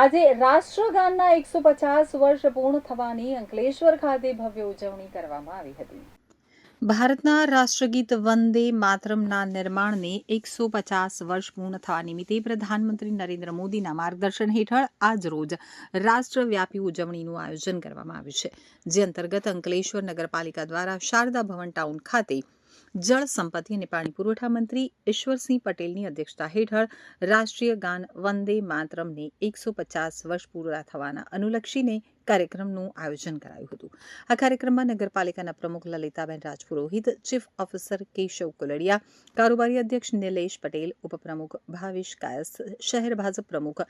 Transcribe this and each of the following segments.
આજે રાષ્ટ્રગાનના એકસો પચાસ વર્ષ પૂર્ણ થવાની અંકલેશ્વર ખાતે ભવ્ય ઉજવણી કરવામાં આવી હતી. ભારતના રાષ્ટ્રગીત વંદે માતરમના નિર્માણને એકસો પચાસ વર્ષ પૂર્ણ થવા નિમિત્તે પ્રધાનમંત્રી નરેન્દ્ર મોદીના માર્ગદર્શન હેઠળ આજ રોજ રાષ્ટ્રવ્યાપી ઉજવણીનું આયોજન કરવામાં આવ્યું છે. જે અંતર્ગત અંકલેશ્વર નગરપાલિકા દ્વારા શારદા ભવન ટાઉન ખાતે જળ સંપત્તિ અને પાણી પુરવઠા મંત્રી ઈશ્વરસિંહ પટેલની અધ્યક્ષતા હેઠળ રાષ્ટ્રીય ગાન વંદે માતરમને એકસો પચાસ વર્ષ પૂરા થવાના અનુલક્ષીને કાર્યક્રમનું આયોજન કરાયું હતું. આ કાર્યક્રમમાં નગરપાલિકાના પ્રમુખ લલિતાબેન રાજપુરોહિત, ચીફ ઓફિસર કેશવ કુલડિયા, કારોબારી અધ્યક્ષ નિલેશ પટેલ, ઉપપ્રમુખ ભાવેશ કાયસ, શહેર ભાજપ પ્રમુખ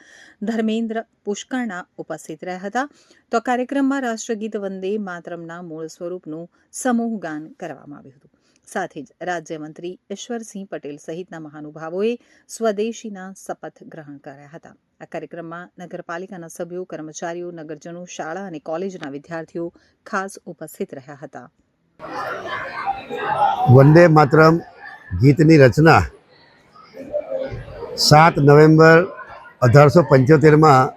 ધર્મેન્દ્ર પુષ્કરણા ઉપસ્થિત રહ્યા હતા. તો કાર્યક્રમમાં રાષ્ટ્રગીત વંદે માતરમના મૂળ સ્વરૂપનું સમૂહ ગાન કરવામાં આવ્યું હતું. સાથે જ રાજ્યમંત્રી ઈશ્વરસિંહ પટેલ સહિતના મહાનુભાવોએ સ્વદેશીના શપથ ગ્રહણ કર્યા હતા. આ કાર્યક્રમમાં નગરપાલિકાના સભ્યો, કર્મચારીઓ, નગરજનો, શાળા અને કોલેજના વિદ્યાર્થીઓ ખાસ ઉપસ્થિત રહ્યા હતા. વંદે માતરમ ગીતની રચના સાત નવેમ્બર અઢારસો પંચોતેરમાં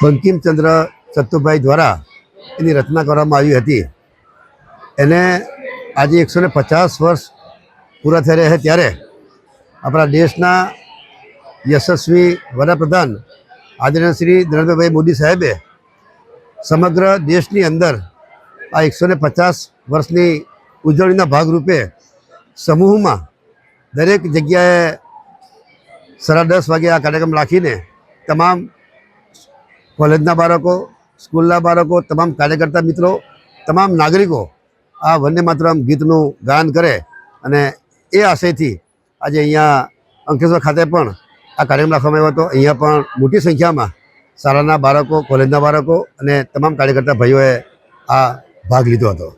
બંકિમચંદ્ર ચત્તુભાઈ દ્વારા એની રચના કરવામાં આવી હતી. એને આજે એકસો ને પચાસ વર્ષ પૂરા થઈ રહ્યા છે ત્યારે આપણા દેશના યશસ્વી વડાપ્રધાન આદરણીય શ્રી નરેન્દ્રભાઈ મોદી સાહેબે સમગ્ર દેશની અંદર આ એકસો ને પચાસ વર્ષની ઉજવણીના ભાગરૂપે સમૂહમાં દરેક જગ્યાએ સાડા દસ વાગે આ કાર્યક્રમ રાખીને તમામ કોલેજના બાળકો, સ્કૂલના બાળકો, તમામ કાર્યકર્તા મિત્રો, તમામ નાગરિકો આ વંદે માતરમ ગીતનું ગાન કરે અને એ આશયથી આજે અહીંયા અંકેશ્વર ખાતે પણ આ કાર્યક્રમ રાખવામાં આવ્યો હતો. અહીંયા પણ મોટી સંખ્યામાં શાળાના બાળકો, કોલેજના બાળકો અને તમામ કાર્યકર્તા ભાઈઓએ આ ભાગ લીધો હતો.